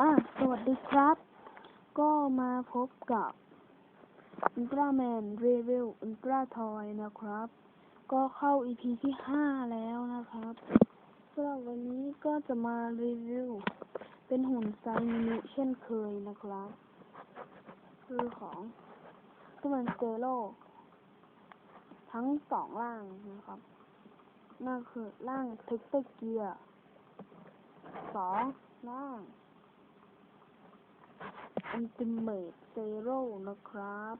อะสวัสดีครับ ก็มาพบกับอุลตร้าแมนเรเวลอุลตร้าทอยนะครับ ก็เข้า EP ที่ห้าแล้วนะครับสำหรับวันนี้ก็จะมารีวิว เป็นหุ่นไซมินิเช่นเคยนะครับ คือของตัวมันเซโลทั้งสองร่างนะครับนั่นคือร่างเทคเตเกียร์สองร่าง อันติเมตเซโร่นะครับ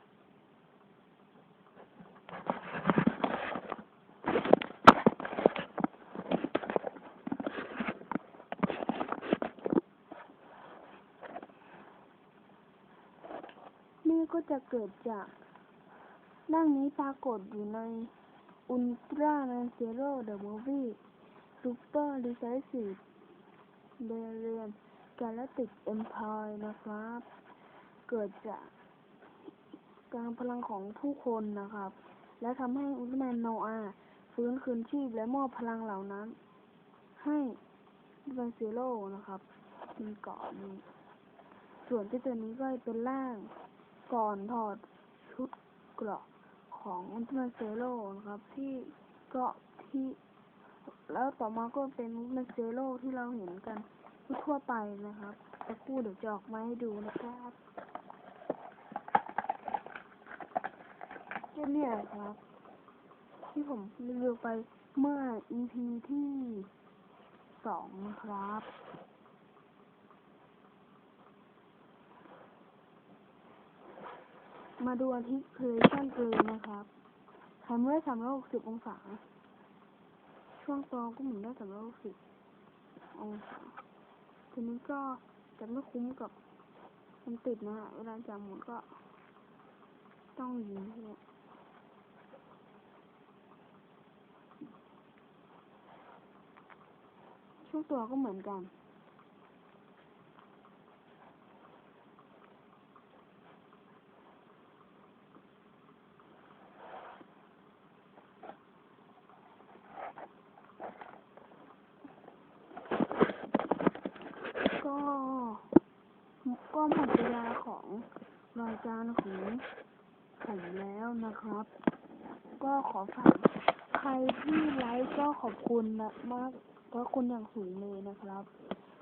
นี่ก็จะเกิดจากร่างนี้ปรากฏอยู่ในอุลตร้าแมนเซโร่เดอะมูฟวี่ซูเปอร์ดีไซซีเดเรียน กาแลติกเอ็มพายนะครับ เกิดจากการพลังของผู้คนนะครับ และทำให้อุลตร้าแมนโนอาฟื้นคืนชีพและมอบพลังเหล่านั้น ให้อุลตร้าแมนซีโร่นะครับมีเกาะนี้ส่วนที่ตัวนี้ก็เป็นร่างก่อนถอดชุดเกราะของอุลตร้าแมนเซโร่นะครับ ที่เกาะที่ แล้วต่อมาก็เป็นอุลตร้าแมนเซโร่ที่เราเห็นกัน ทั่วไปนะครับสักครู่เดี๋ยวจะออกมาให้ดูนะครับเนี่ยครับ ที่ผมรีวิวไปเมื่อ EP ที่สองนะครับมาดูอาทิตย์เพลชั่นเลยนะครับทำได้สามร้อยหกสิบองศา ช่วงตรงก็หมุนได้สามร้อยหกสิบองศา ทีนี้ก็จะไม่คุ้มกับมันติดนะฮะเวลาจับหมุนก็ ต้องยิงเนี่ยช่วงตัวก็เหมือนกัน ก็ก็ หมดเวลาของรายการของผมแล้วนะครับ ก็ขอฝากใครที่ไลค์ก็ขอบคุณนะมากขอบคุณอย่างสูงเลยนะครับ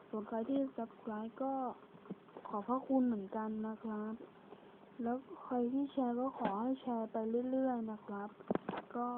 ส่วนใครที่ subscribe ก็ขอพระคุณเหมือนกันนะครับ แล้วใครที่แชร์ก็ขอให้แชร์ไปเรื่อยๆนะครับ ก็